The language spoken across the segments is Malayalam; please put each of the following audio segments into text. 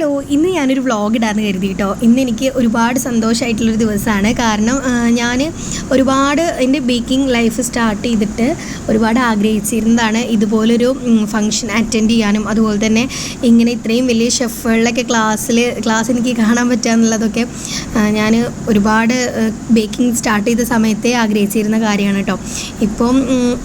ഹലോ ഇന്ന് ഞാനൊരു വ്ളോഗ് ഇടാന്ന് കരുതി കേട്ടോ ഇന്ന് എനിക്ക് ഒരുപാട് സന്തോഷമായിട്ടുള്ളൊരു ദിവസമാണ് കാരണം ഞാൻ ഒരുപാട് എന്റെ ബേക്കിംഗ് ലൈഫ് സ്റ്റാർട്ട് ചെയ്തിട്ട് ഒരുപാട് ആഗ്രഹിച്ചിരുന്നതാണ് ഇതുപോലൊരു ഫങ്ഷൻ അറ്റൻഡ് ചെയ്യാനും അതുപോലെ തന്നെ ഇങ്ങനെ ഇത്രയും വലിയ ഷെഫുകളിലൊക്കെ ക്ലാസ്സിൽ ക്ലാസ് എനിക്ക് കാണാൻ പറ്റുക എന്നുള്ളതൊക്കെ ഞാൻ ഒരുപാട് ബേക്കിംഗ് സ്റ്റാർട്ട് ചെയ്ത സമയത്തെ ആഗ്രഹിച്ചിരുന്ന കാര്യമാണ് കേട്ടോ ഇപ്പം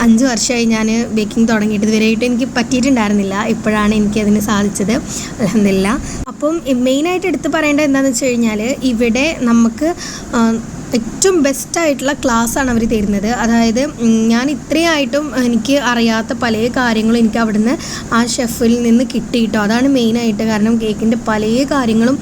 അഞ്ച് വർഷമായി ഞാൻ ബേക്കിംഗ് തുടങ്ങിയിട്ട്. ഇതുവരെയായിട്ട് എനിക്ക് പറ്റിയിട്ടുണ്ടായിരുന്നില്ല. ഇപ്പോഴാണ് എനിക്കതിന് സാധിച്ചത്. അലഹമില്ല അപ്പം മെയിനായിട്ട് എടുത്തു പറയേണ്ടത് എന്താണെന്ന് വെച്ച് കഴിഞ്ഞാൽ ഇവിടെ നമുക്ക് ഏറ്റവും ബെസ്റ്റ് ആയിട്ടുള്ള ക്ലാസ്സാണ് അവർ തരുന്നത്. അതായത് ഞാൻ ഇത്രയായിട്ടും എനിക്ക് അറിയാത്ത പല കാര്യങ്ങളും എനിക്ക് അവിടുന്ന് ആ ഷെഫിൽ നിന്ന് കിട്ടിയിട്ടോ. അതാണ് മെയിനായിട്ട് കാരണം കേക്കിന്റെ പല കാര്യങ്ങളും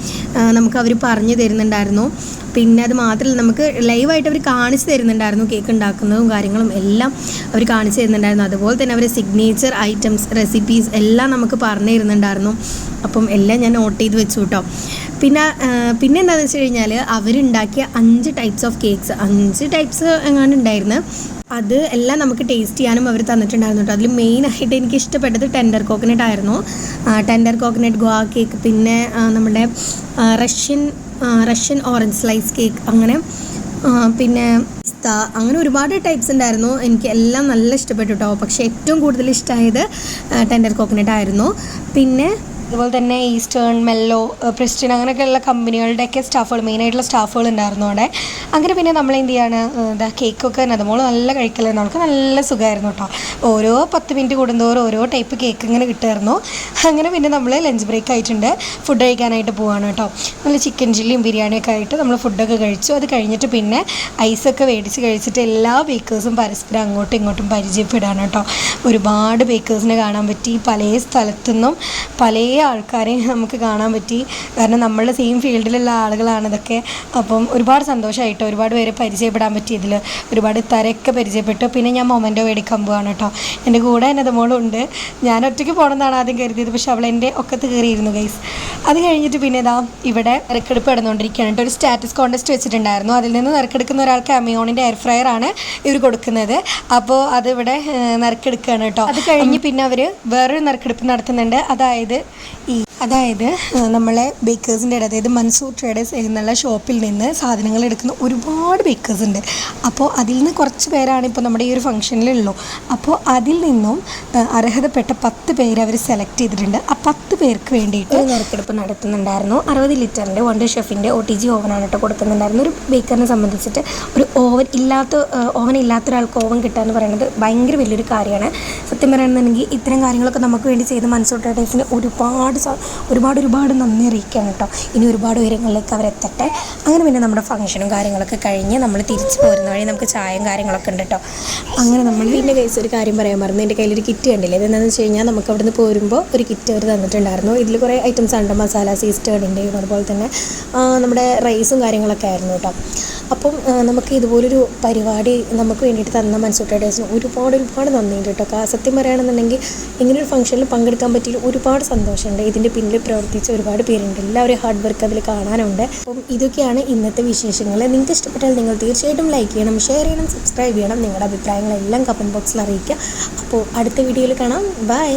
നമുക്ക് അവർ പറഞ്ഞു തരുന്നുണ്ടായിരുന്നു. പിന്നെ അത് മാത്രമല്ല നമുക്ക് ലൈവായിട്ട് അവർ കാണിച്ചു തരുന്നുണ്ടായിരുന്നു കേക്ക് ഉണ്ടാക്കുന്നതും കാര്യങ്ങളും എല്ലാം അവർ കാണിച്ചു തരുന്നുണ്ടായിരുന്നു. അതുപോലെ തന്നെ അവരെ സിഗ്നേച്ചർ ഐറ്റംസ് റെസിപ്പീസ് എല്ലാം നമുക്ക് പറഞ്ഞു തരുന്നുണ്ടായിരുന്നു. അപ്പം എല്ലാം ഞാൻ നോട്ട് ചെയ്ത് വെച്ചു കേട്ടോ പിന്നെ പിന്നെ എന്താണെന്ന് വെച്ച് കഴിഞ്ഞാൽ അവരുണ്ടാക്കിയ അഞ്ച് ടൈപ്സ് ഓഫ് കേക്ക്സ് അഞ്ച് ടൈപ്സ് എങ്ങാണ്ട് ഉണ്ടായിരുന്നു. അത് എല്ലാം നമുക്ക് ടേസ്റ്റ് ചെയ്യാനും അവർ തന്നിട്ടുണ്ടായിരുന്നു കേട്ടോ അതിൽ മെയിനായിട്ട് എനിക്ക് ഇഷ്ടപ്പെട്ടത് ടെൻഡർ കോക്കനട്ട് ആയിരുന്നു. ടെൻഡർ കോക്കനട്ട് ഗോവ കേക്ക് പിന്നെ നമ്മുടെ Russian Russian orange slice cake അങ്ങനെ പിന്നെ പിസ്ത അങ്ങനെ ഒരുപാട് ടൈപ്സ് ഉണ്ടായിരുന്നു. എനിക്ക് എല്ലാം നല്ല ഇഷ്ടപ്പെട്ടു കേട്ടോ പക്ഷേ ഏറ്റവും കൂടുതൽ ഇഷ്ടമായത് ടെൻഡർ കോക്കനട്ട് ആയിരുന്നു. പിന്നെ അതുപോലെ തന്നെ ഈസ്റ്റേൺ മെല്ലോ പ്രിസ്റ്റിൻ അങ്ങനെയൊക്കെയുള്ള കമ്പനികളുടെയൊക്കെ സ്റ്റാഫുകൾ മെയിനായിട്ടുള്ള സ്റ്റാഫുകൾ ഉണ്ടായിരുന്നു അവിടെ. അങ്ങനെ പിന്നെ നമ്മൾ എന്ത് ചെയ്യാണ് എന്താ കേക്കൊക്കെ തന്നെ നദമോൾ നല്ല കഴിക്കലായിരുന്നു. അവൾക്ക് നല്ല സുഖമായിരുന്നു കേട്ടോ. ഓരോ പത്ത് മിനിറ്റ് കൂടുന്തോറും ഓരോ ടൈപ്പ് കേക്ക് ഇങ്ങനെ കിട്ടുമായിരുന്നു. അങ്ങനെ പിന്നെ നമ്മൾ ലഞ്ച് ബ്രേക്ക് ആയിട്ടുണ്ട്. ഫുഡ് കഴിക്കാനായിട്ട് പോവാണ് കേട്ടോ. നല്ല ചിക്കൻ ചില്ലിയും ബിരിയാണിയൊക്കെ ആയിട്ട് നമ്മൾ ഫുഡൊക്കെ കഴിച്ചു. അത് കഴിഞ്ഞിട്ട് പിന്നെ ഐസൊക്കെ മേടിച്ച് കഴിച്ചിട്ട് എല്ലാ ബേക്കേഴ്സും പരസ്പരം അങ്ങോട്ടും ഇങ്ങോട്ടും പരിചയപ്പെടാണ് കേട്ടോ. ഒരുപാട് ബേക്കേഴ്സിനെ കാണാൻ പറ്റി. പല സ്ഥലത്തുനിന്നും പല ആൾക്കാരെയും നമുക്ക് കാണാൻ പറ്റി. കാരണം നമ്മളുടെ സെയിം ഫീൽഡിലുള്ള ആളുകളാണ് ഇതൊക്കെ. അപ്പം ഒരുപാട് സന്തോഷമായിട്ടോ ഒരുപാട് പേരെ പരിചയപ്പെടാൻ പറ്റിയതിൽ ഒരുപാട് തരയൊക്കെ പരിചയപ്പെട്ടു. പിന്നെ ഞാൻ മൊമെന്റോ മേടിക്കാൻ പോവാണ് കേട്ടോ. എന്റെ കൂടെ എന്റെ മോളുണ്ട്. ഞാൻ ഒറ്റയ്ക്ക് പോകണമെന്നാണ് ആദ്യം കരുതിയത്. പക്ഷെ അവൾ എന്റെ ഒക്കത്ത് കയറിയിരുന്നു ഗൈസ് അത് കഴിഞ്ഞിട്ട് പിന്നെ ഇതാ ഇവിടെ തിരക്കെടുപ്പ് നടന്നുകൊണ്ടിരിക്കുകയാണ് കേട്ടോ. ഒരു സ്റ്റാറ്റസ് കോൺടെസ്റ്റ് വെച്ചിട്ടുണ്ടായിരുന്നു. അതിൽ നിന്ന് നറുക്കെടുക്കുന്ന ഒരാൾക്ക് അമിയോണിന്റെ എയർ ഫ്രയർ ആണ് ഇവർ കൊടുക്കുന്നത്. അപ്പോൾ അതിവിടെ നിരക്കെടുക്കുകയാണ് നറുക്കെടുക്കുകയാണ് കേട്ടോ. അത് കഴിഞ്ഞ് പിന്നെ അവർ വേറൊരു നറുക്കെടുപ്പ് നടത്തുന്നുണ്ട്. അതായത് ഈ അതായത് നമ്മളെ ബേക്കേഴ്സിന്റെ ഇട അതായത് മൻസൂർ ട്രേഡേഴ്സ് എന്നുള്ള ഷോപ്പിൽ നിന്ന് സാധനങ്ങൾ എടുക്കുന്ന ഒരുപാട് ബേക്കേഴ്സ് ഉണ്ട്. അപ്പോൾ അതിൽ നിന്ന് കുറച്ച് പേരാണ് ഇപ്പോൾ നമ്മുടെ ഈ ഒരു ഫംഗ്ഷനിലുള്ളൂ അപ്പോൾ അതിൽ നിന്നും അർഹതപ്പെട്ട പത്ത് പേര് അവർ സെലക്ട് ചെയ്തിട്ടുണ്ട്. ആ പത്ത് പേർക്ക് വേണ്ടിയിട്ട് നറുക്കെടുപ്പ് നടത്തുന്നുണ്ടായിരുന്നു. അറുപത് ലിറ്ററിന്റെ വണ്ടർ ഷെഫിന്റെ ഒ ടി ജി ഓവനാണ് കേട്ടോ കൊടുക്കുന്നുണ്ടായിരുന്നു ഒരു ബേക്കറിനെ സംബന്ധിച്ചിട്ട് ഒരു ഓവൻ ഇല്ലാത്ത ഓവൻ ഇല്ലാത്ത ഒരാൾക്ക് ഓവൻ കിട്ടുക എന്ന് പറയുന്നത് ഭയങ്കര വലിയൊരു കാര്യമാണ്. സത്യം പറയുകയാണെന്നുണ്ടെങ്കിൽ ഇത്തരം കാര്യങ്ങളൊക്കെ നമുക്ക് വേണ്ടി ചെയ്ത് മൻസൂർ ട്രേഡേഴ്സിന് ഒരുപാട് ഒരുപാട് ഒരുപാട് നന്ദി അറിയിക്കുകയാണ് കേട്ടോ. ഇനി ഒരുപാട് ഉയരങ്ങളിലേക്ക് അവരെത്തട്ടെ അങ്ങനെ പിന്നെ നമ്മുടെ ഫംഗ്ഷനും കാര്യങ്ങളൊക്കെ കഴിഞ്ഞ് നമ്മൾ തിരിച്ചു പോരുന്ന വഴി നമുക്ക് ചായയും കാര്യങ്ങളൊക്കെ ഉണ്ട് കേട്ടോ. അങ്ങനെ നമ്മൾ പിന്നെ കേസ് ഒരു കാര്യം പറയാൻ മറന്നു. എന്റെ കയ്യിലൊരു കിറ്റ് കണ്ടില്ലേ? ഇതെന്താണെന്ന് വെച്ച് കഴിഞ്ഞാൽ നമുക്ക് അവിടുന്ന് പോരുമ്പോൾ ഒരു കിറ്റ് അവർ തന്നിട്ടുണ്ടായിരുന്നു. ഇതിൽ കുറേ ഐറ്റംസ് ഉണ്ട്. മസാല സീസ്റ്റേഡിന്റെയും അതുപോലെ തന്നെ നമ്മുടെ റൈസും കാര്യങ്ങളൊക്കെ ആയിരുന്നു കേട്ടോ. അപ്പം നമുക്ക് ഇതുപോലൊരു പരിപാടി നമുക്ക് വേണ്ടിയിട്ട് തന്ന മൻസൂർ ട്രേഡേഴ്സിന് ഒരുപാട് ഒരുപാട് നന്ദിയുണ്ട് കേട്ടോ. സത്യം പറയുകയാണെന്നുണ്ടെങ്കിൽ ഇങ്ങനൊരു ഫംഗ്ഷനിൽ പങ്കെടുക്കാൻ പറ്റിയ ഒരുപാട് സന്തോഷമുണ്ട്. ഇതിന്റെ പിന്നിൽ പ്രവർത്തിച്ച ഒരുപാട് പേരുണ്ട്. എല്ലാവരും ഹാർഡ് വർക്ക് അതിൽ കാണാനുണ്ട്. അപ്പം ഇതൊക്കെയാണ് ഇന്നത്തെ വിശേഷങ്ങൾ. നിങ്ങൾക്ക് ഇഷ്ടപ്പെട്ടാൽ നിങ്ങൾ തീർച്ചയായിട്ടും ലൈക്ക് ചെയ്യണം ഷെയർ ചെയ്യണം സബ്സ്ക്രൈബ് ചെയ്യണം. നിങ്ങളുടെ അഭിപ്രായങ്ങളെല്ലാം കമന്റ് ബോക്സിൽ അറിയിക്കുക. അപ്പോൾ അടുത്ത വീഡിയോയിൽ കാണാം. ബൈ